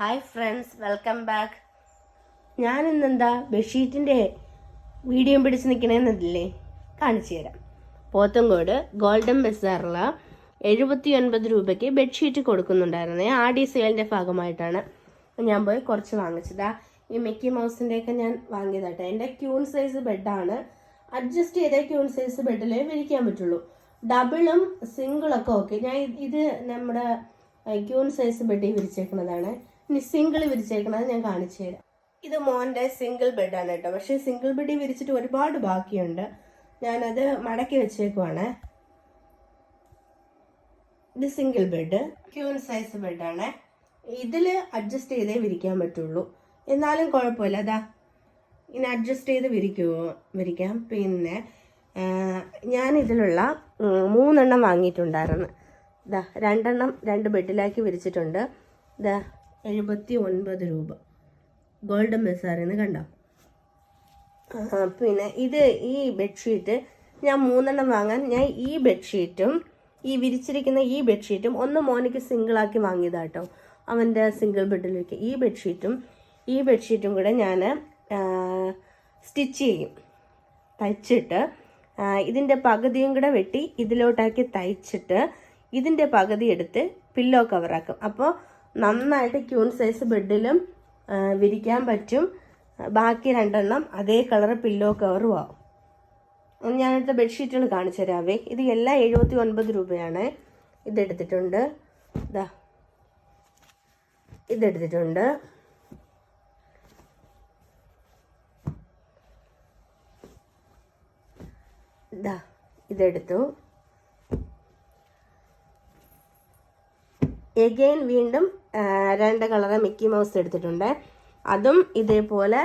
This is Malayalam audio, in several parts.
Hi friends welcome back. ഞാൻ ഇന്നെന്താ ബെഡ്ഷീറ്റിന്റെ വീഡിയോ പിടിച്ച് നിൽക്കണേന്നതില്ലേ കാണിച്ചു തരാം. പോത്തങ്കോട് ഗോൾഡൻ ബസാറിൽ എഴുപത്തി ഒൻപത് രൂപയ്ക്ക് ബെഡ്ഷീറ്റ് കൊടുക്കുന്നുണ്ടായിരുന്നേ. ഡി സെയിലിന്റെ ഭാഗമായിട്ടാണ് ഞാൻ പോയി കുറച്ച് വാങ്ങിച്ചതാ. ഈ മിക്കി മൗസിന്റെയൊക്കെ ഞാൻ വാങ്ങിയതാട്ടെ. എന്റെ ക്യൂൺ സൈസ് ബെഡാണ്. അഡ്ജസ്റ്റ് ചെയ്ത ക്യൂൺ സൈസ് ബെഡിലേ വിരിക്കാൻ പറ്റുള്ളൂ. ഡബിളും സിംഗിളൊക്കെ ഓക്കെ. ഞാൻ ഇത് നമ്മുടെ ക്യൂൺ സൈസ് ബെഡിൽ വിരിച്ചേക്കുന്നതാണ് ഇനി സിംഗിൾ വിരിച്ചേക്കുന്നത് ഞാൻ കാണിച്ചു തരാം. ഇത് മോന്റെ സിംഗിൾ ബെഡാണ് കേട്ടോ. പക്ഷേ സിംഗിൾ ബെഡ് വിരിച്ചിട്ട് ഒരുപാട് ബാക്കിയുണ്ട്. ഞാനത് മടക്കി വെച്ചേക്കുവാണ്. ഇത് സിംഗിൾ ബെഡ് ക്യൂൻ സൈസ് ബെഡാണ് ഇതിൽ അഡ്ജസ്റ്റ് ചെയ്തേ വിരിക്കാൻ പറ്റുള്ളൂ. എന്നാലും കുഴപ്പമില്ല. അതാ ഇനി അഡ്ജസ്റ്റ് ചെയ്ത് വിരിക്കുമോ വിരിക്കാം. പിന്നെ ഞാൻ ഇതിലുള്ള മൂന്നെണ്ണം വാങ്ങിയിട്ടുണ്ടായിരുന്നു. ഇതാ രണ്ടെണ്ണം രണ്ട് ബെഡിലാക്കി വിരിച്ചിട്ടുണ്ട്. ഇതാ എഴുപത്തി ഒൻപത് രൂപ ഗോൾഡൻ ബസാറിന്ന് കണ്ട? പിന്നെ ഇത് ഈ ബെഡ്ഷീറ്റ് ഞാൻ മൂന്നെണ്ണം വാങ്ങാൻ ഞാൻ ഈ ബെഡ്ഷീറ്റും ഈ വിരിച്ചിരിക്കുന്ന ഈ ബെഡ്ഷീറ്റും ഒന്ന് മോനിക്ക് സിംഗിളാക്കി വാങ്ങിയതാട്ടോ അവന്റെ സിംഗിൾ ബെഡിലേക്ക് ഈ ബെഡ്ഷീറ്റും ഈ ബെഡ്ഷീറ്റും കൂടെ ഞാൻ സ്റ്റിച്ച് ചെയ്യും. തയ്ച്ചിട്ട് ഇതിന്റെ പകുതിയും കൂടെ വെട്ടി ഇതിലോട്ടാക്കി തയ്ച്ചിട്ട് ഇതിന്റെ പകുതി എടുത്ത് പില്ലോ കവറാക്കും അപ്പോൾ നന്നായിട്ട് ക്യൂൺ സൈസ് ബെഡിലും വിരിക്കാൻ പറ്റും. ബാക്കി രണ്ടെണ്ണം അതേ കളർ പില്ലോ കവറും ആവും. ഞാനിട്ട് ബെഡ്ഷീറ്റുകൾ കാണിച്ചു തരാവേ. ഇത് എല്ലാം എഴുപത്തി ഒൻപത് രൂപയാണ്. ഇതെടുത്തിട്ടുണ്ട്. ഇതാ ഇതെടുത്തിട്ടുണ്ട്. ഇതാ ഇതെടുത്തു. എഗെയിൻ വീണ്ടും രണ്ട് കളറ് മിക്കി മൗസ് എടുത്തിട്ടുണ്ട്. അതും ഇതേപോലെ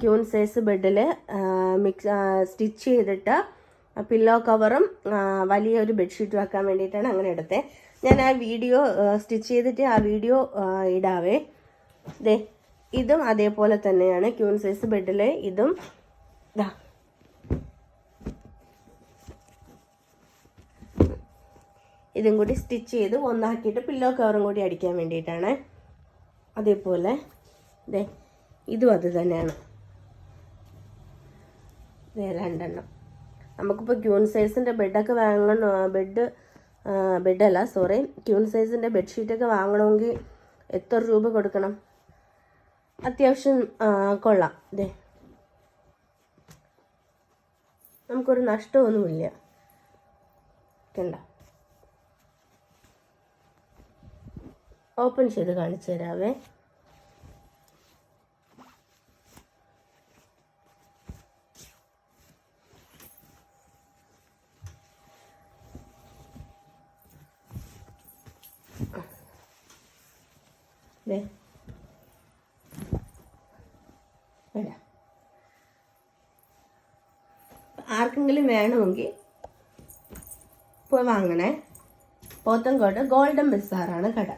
ക്യൂൺ സൈസ് ബെഡിൽ മിക്സ് സ്റ്റിച്ച് ചെയ്തിട്ട് പില്ലോ കവറും വലിയൊരു ബെഡ്ഷീറ്റും ആക്കാൻ വേണ്ടിയിട്ടാണ് അങ്ങനെ എടുത്തത് ഞാൻ ആ വീഡിയോ സ്റ്റിച്ച് ചെയ്തിട്ട് ആ വീഡിയോ ഇടാവേ. ദേ ഇതും അതേപോലെ തന്നെയാണ്. ക്യൂൺ സൈസ് ബെഡിൽ ഇതും. ദാ ഇതും കൂടി സ്റ്റിച്ച് ചെയ്ത് ഒന്നാക്കിയിട്ട് പില്ലോ കവറും കൂടി അടിക്കാൻ വേണ്ടിയിട്ടാണ്. അതേപോലെ ദേ ഇതും അത് തന്നെയാണ്. രണ്ടെണ്ണം. നമുക്കിപ്പോൾ ക്യൂൺ സൈസിന്റെ ബെഡൊക്കെ വാങ്ങണം ബെഡ് ബെഡല്ല സോറി ക്യൂൺ സൈസിന്റെ ബെഡ്ഷീറ്റൊക്കെ വാങ്ങണമെങ്കിൽ എത്ര രൂപ കൊടുക്കണം? അത്യാവശ്യം കൊള്ളാം. ദേ. നമുക്കൊരു നഷ്ടമൊന്നുമില്ല. കണ്ടോ? ഓപ്പൺ ചെയ്ത് കാണിച്ചു തരാവേ. ആർക്കെങ്കിലും വേണമെങ്കിൽ പോയി വാങ്ങണേ. പോത്തൻകോട്ട് ഗോൾഡൻ ബസാറാണ് കട.